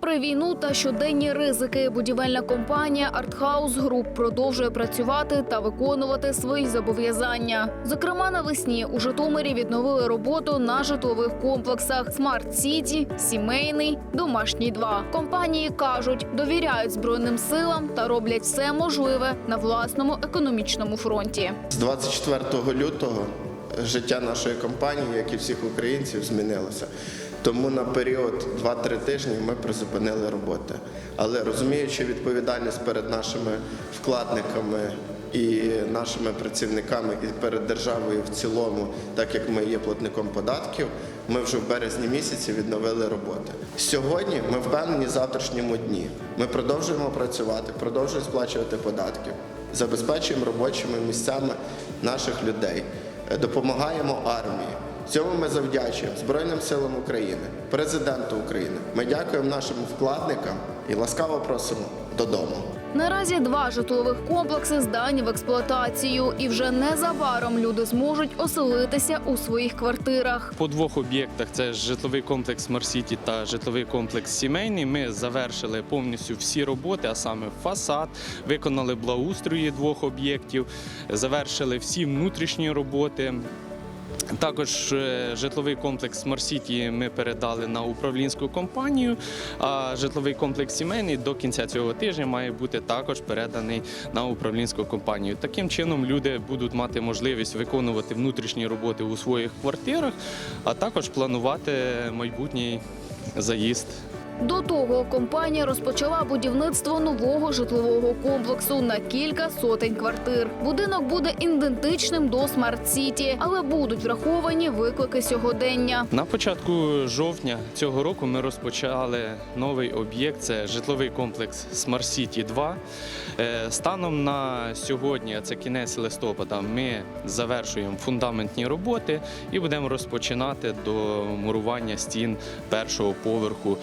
Попри війну та щоденні ризики, будівельна компанія Артхаус Груп продовжує працювати та виконувати свої зобов'язання. Зокрема, навесні у Житомирі відновили роботу на житлових комплексах Смарт Сіті, сімейний, домашній 2 Компанії кажуть, довіряють збройним силам та роблять все можливе на власному економічному фронті. З 24 лютого життя нашої компанії, як і всіх українців, змінилося. Тому на період 2-3 тижні ми призупинили роботи. Але розуміючи відповідальність перед нашими вкладниками і нашими працівниками, і перед державою в цілому, так як ми є платником податків, ми вже в березні місяці відновили роботи. Сьогодні ми впевнені в завтрашньому дні. Ми продовжуємо працювати, продовжуємо сплачувати податки, забезпечуємо робочими місцями наших людей, допомагаємо армії. Цьому ми завдячуємо Збройним силам України, президенту України. Ми дякуємо нашим вкладникам і ласкаво просимо додому. Наразі два житлових комплекси здані в експлуатацію, і вже незабаром люди зможуть оселитися у своїх квартирах. По двох об'єктах це житловий комплекс Марсіті та житловий комплекс сімейний. Ми завершили повністю всі роботи, а саме фасад, виконали благоустрої двох об'єктів, завершили всі внутрішні роботи. Також е, житловий комплекс Марсіті ми передали на управлінську компанію, а житловий комплекс сімейний до кінця цього тижня має бути також переданий на управлінську компанію. Таким чином люди будуть мати можливість виконувати внутрішні роботи у своїх квартирах, а також планувати майбутній заїзд До того компанія розпочала будівництво нового житлового комплексу на кілька сотень квартир. Будинок буде ідентичним до Смарт Сіті, але будуть враховані виклики сьогодення. На початку жовтня цього року ми розпочали новий об'єкт. Це житловий комплекс City 2. Е, Станом на сьогодні, це кінець листопада, ми завершуємо фундаментні роботи і будемо розпочинати до мурування стін першого поверху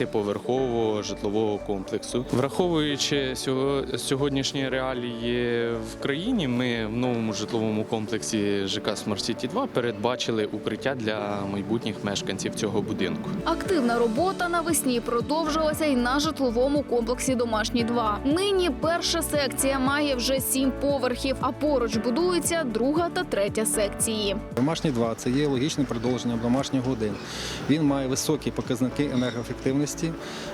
10-поверхового житлового комплексу. Враховуючи сього- сьогоднішні реалії в країні, ми в новому житловому комплексі ЖК Smart City 2 передбачили укриття для майбутніх мешканців цього будинку. Активна робота навесні продовжилася і на житловому комплексі Домашні 2 Нині перша секція має вже сім поверхів, а поруч будується друга та третя секції. Домашній 2 це є логічним продовженням домашнього 1. Він має високі показники енергоефективності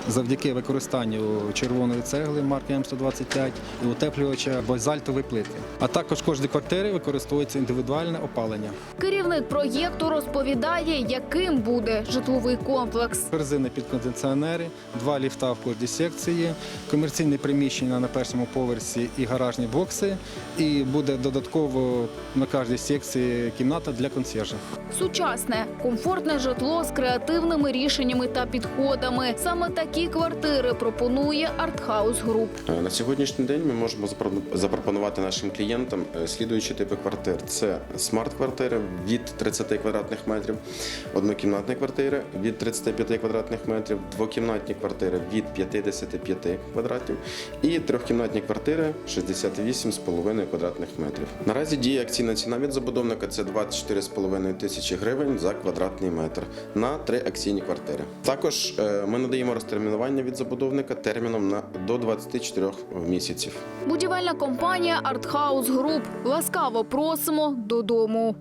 завдяки використанню червоної цегли марки М125 і утеплювача базальтової плити. А також кожній квартирі використовується індивідуальне опалення. Керівник проєкту розповідає, яким буде житловий комплекс. Корзини під кондиціонери, два ліфта в кожній секції, комерційне приміщення на першому поверсі і гаражні бокси. І буде додатково на кожній секції кімната для консьержа. Сучасне, комфортне житло з креативними рішеннями та підходами. Саме такі квартири пропонує Артхаус Груп. Е, На сьогоднішній день ми можемо запропонувати нашим клієнтам е, слідуючі типи квартир: це смарт-квартири від 30 квадратних метрів, однокімнатні квартири від 35 квадратних метрів, двокімнатні квартири від 55 квадратів і трьохкімнатні квартири 68,5 квадратних метрів. Наразі діє акційна ціна від забудовника це 24,5 тисячі гривень за квадратний метр на три акційні квартири. Також е, ми надаємо розтермінування від забудовника терміном на до 24 місяців. Будівельна компанія Артхаус Груп. Ласкаво просимо додому.